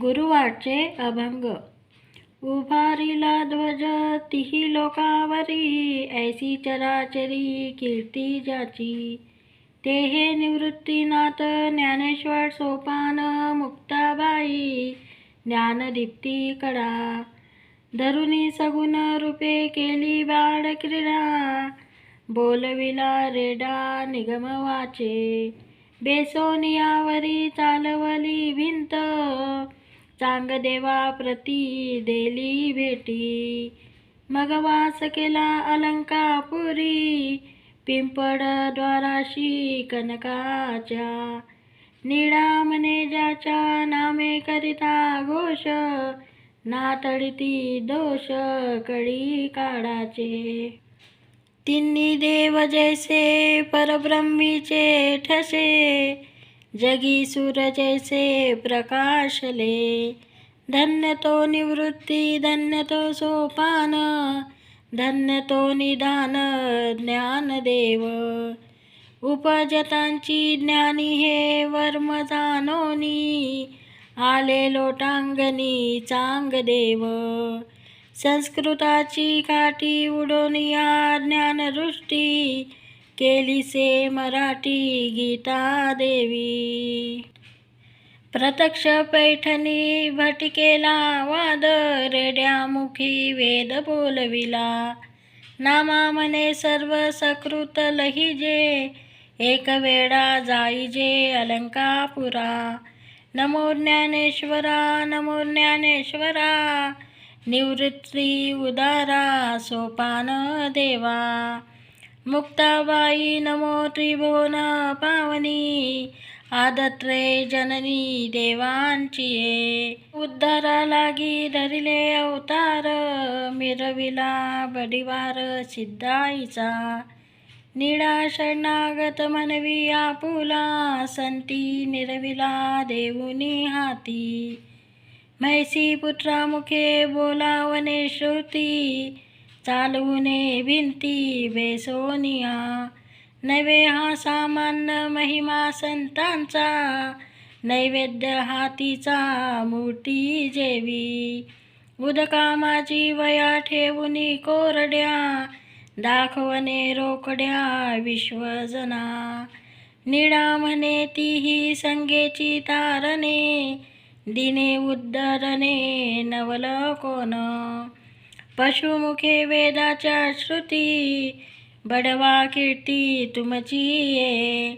गुरुवारचे अभंग. उभारिला ध्वज तिही लोकावरी ऐसी चराचरी कीर्ती ज्याची ते हे निवृत्तीनाथ ज्ञानेश्वर सोपान मुक्ताबाई ज्ञानदीप्ती कडा. धरुणी सगुण रूपे केली बाळ क्रीडा बोलविला रेडा निगम वाचे. बेसोनियावरी चालवली भिंत चांगदेवा प्रती देली भेटी. मग वास केला अलंकापुरी पिंपळ द्वाराशी कनकाच्या. निळा मने ज्याच्या नामे करिता घोष नातळीती दोष कळी काढाचे. तिन्ही देव जैसे परब्रह्मीचे ठसे जगी सूरजैसे प्रकाशले धन्य तो निवृत्ती धन्य तो सोपान धन्य तो निदान ज्ञानदेव उपजतांची ज्ञानी हे वर्म जानोनी आले लोटांगणी चांगदेव संस्कृताची काठी उडोनिया ज्ञानदृष्टी केलीसे मराठी गीता देवी. प्रत्यक्ष पैठणी भटिकेला वाद रेड्यामुखी वेद बोलविला. नामा मने सर्व सकृत लहिजे एक वेळा जाईजे अलंकापुरा. नमो ज्ञानेश्वरा नमो ज्ञानेश्वरा निवृत्ती उदारा सोपान देवा. मुक्ताबाई नमो त्रिभुवन पावनी आदत्रे जननी देवांची उद्धारा लागी धरिले अवतार मिरविला बडिवार सिद्धाईचा. निळा शरणागत मनवी आपुला संती निरविला देऊनी हाती. म्हैसी पुत्रामुखे बोलावने श्रुती चालवूने भिंती बेसोनिया नवे हा सामान्य महिमा संतांचा. नैवेद्य हातीचा मूर्ती जेवी. उदकामाची वया ठेवूनी कोरड्या. दाखवणे रोकड्या विश्वजना. निळा म्हणे तीही संगेची तारणे. दिने उद्धरणे नवल कोण पशुमुखे वेदाच्या श्रुती बडवा कीर्ती तुमची ये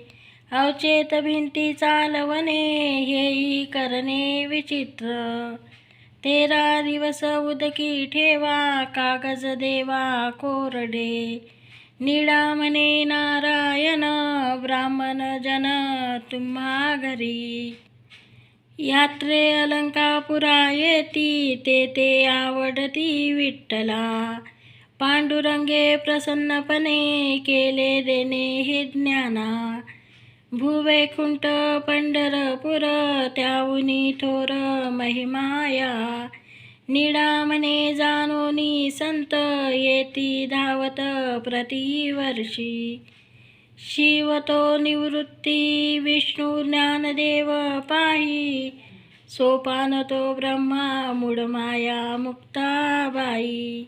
अवचेत भिंती चालवणे हेही करणे विचित्र. तेरा दिवस उदकी ठेवा कागज देवा कोरडे. निळा नारायण ब्राह्मण जन तुम्हा घरी. यात्रे अलंकापुरा येती ते ते आवडती विठ्ठला. पांडुरंगे प्रसन्नपणे केले देणे हे ज्ञाना. भुवैकुंठ पंढरपुर त्याहुनी थोर महिमाया. निडामने म्हणे जाणोनी संत येती धावत प्रतिवर्षी. शिवतो निवृत्ती विष्णू ज्ञानदेव पाही सोपान तो ब्रह्मा मूढमाया मुक्ताबाई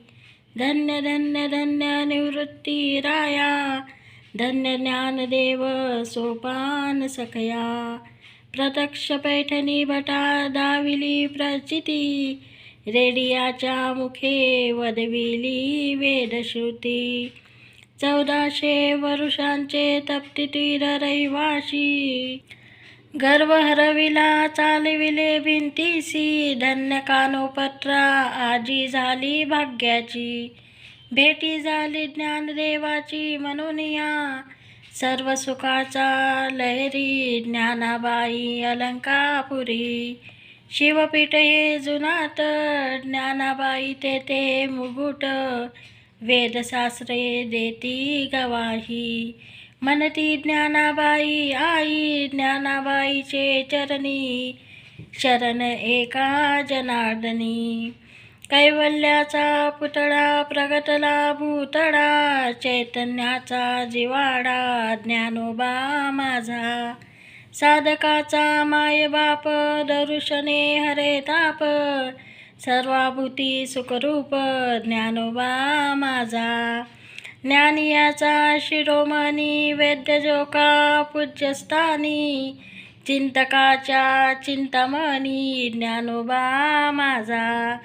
धन्य धन्य धन्य निवृत्ती राया धन्य ज्ञानदेव सोपान सखया. प्रत्यक्ष पैठणी भटा दाविली प्रचिती रेडियाच्या मुखे वदविली वेदश्रुती. चौदाशे वरुषांचे तप्तितीर रहिवाशी. गर्व हरविला चालविले भिंतीसी. धन्य कानोपत्रा आजी झाली भाग्याची. भेटी झाली ज्ञानदेवाची मनोनिया सर्व सुखाचा लहरी ज्ञानाबाई अलंकापुरी. शिवपीठ हे जुनात ज्ञानाबाई तेथे मुगुट वेदशास्त्रे देती गवाही. म्हणती ज्ञानाबाई आई ज्ञानाबाईचे चरणी. शरण एका जनार्दनी. कैवल्याचा पुतळा प्रगटला भूतळा. चैतन्याचा जिवाडा ज्ञानोबा माझा. साधकाचा माय बाप दरुशने हरे ताप. सर्वाभूती सुखरूप ज्ञानोबा माझा. ज्ञानियाचा शिरोमणी वैद्य जोका पूज्यस्थानी. चिंतकाच्या चिंतामणी ज्ञानोबा माझा.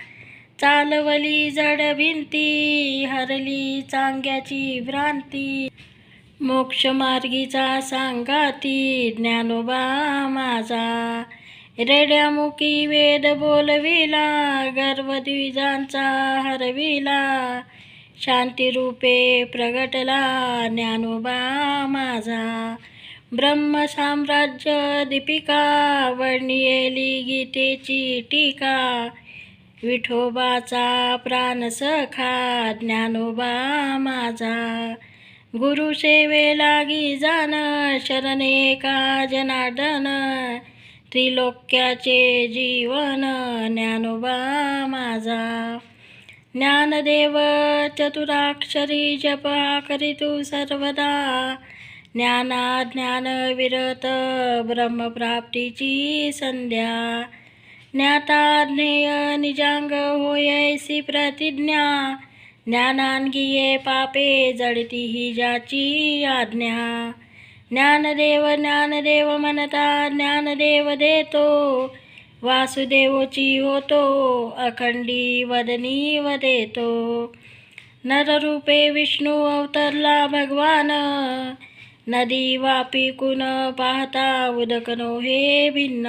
चालवली जड भिंती हरली चांग्याची भ्रांती. मोक्षमार्गीचा सांगाती ज्ञानोबा माझा. रेड्यामुखी वेद बोलविला गर्भद्विजांचा हरविला. शांतिरूपे प्रगटला ज्ञानोबा माझा. ब्रह्मसाम्राज्य दीपिका वर्णियेली गीतेची टीका. विठोबाचा प्राणसखा ज्ञानोबा माझा. गुरुसेवे लागी जाण शरणे का जनार्दन. त्रिलोक्याचे जीवन ज्ञानोबा माझा. ज्ञानदेव चतुराक्षरी जपा करीतु सर्वदा. ज्ञाना ज्ञान विरत ब्रह्मप्राप्तीची संध्या. ज्ञाता ज्ञेय निजांग होयसी प्रतिज्ञा. ज्ञानांगिये पापे जडती ही ज्याची आज्ञा. ज्ञानदेव ज्ञानदेव म्हणता ज्ञानदेव देतो. वासुदेवची होतो अखंडी वदनी वदेतो. नररूपे विष्णू अवतरला भगवान. नदी वापी कुण पाहता उदकनो हे भिन्न.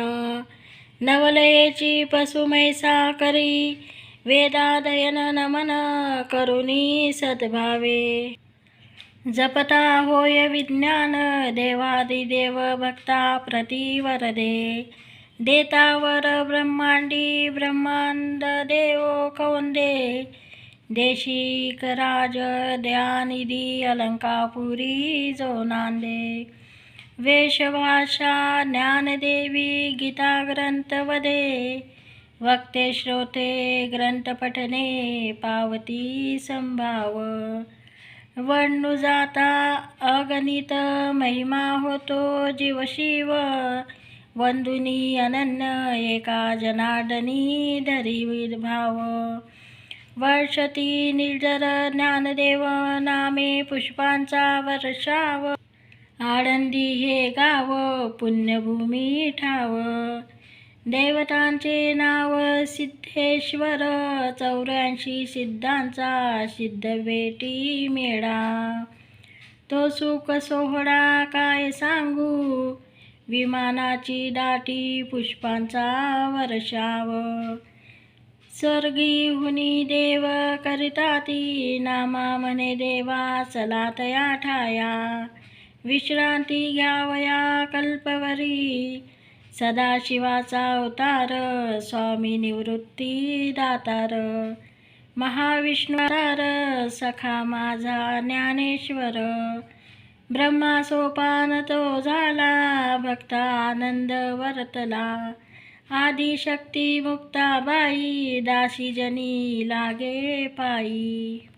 नवलयेची पशुमैसा करी वेदादयन नमन करुणी सद्भावे. जपता होय विज्ञान देवादिदेव भक्ता प्रतिवरदे. देतावर ब्रह्मांडी ब्रह्मांड देव कौंदे. देशिक राज दयानिधी अलंकापुरी जो नांदे वेशभाषा ज्ञानदेवी गीता ग्रंथवदे वक्ते श्रोते ग्रंथपठने पावती संभाव. वणू जाता अगणित महिमा होतो जीव शिव. वंदुनी अनन्य एका जनार्दनी धरी विर्भाव वर्षती निर्जर ज्ञानदेव नामे पुष्पांचा वर्षाव. आळंदी हे गाव पुण्यभूमी ठाव. देवतांचे नाव सिद्धेश्वर चौऱ्याऐंशी सिद्धांचा सिद्ध बेटी मेळा. तो सुख सोहळा काय सांगू? विमानाची दाटी पुष्पांचा वर्षाव. स्वर्गी हुनी देव करिता ती नामा म्हणे देवा चला तया ठाया. विश्रांती घ्यावया कल्पवरी. सदाशिवाचा अवतार स्वामी निवृत्ती दातार. महाविष्णुतार सखा माझा ज्ञानेश्वर. ब्रह्मा सोपान तो झाला भक्ता आनंद वर्तला. आदिशक्ती मुक्ताबाई दासी जनी लागे पायी.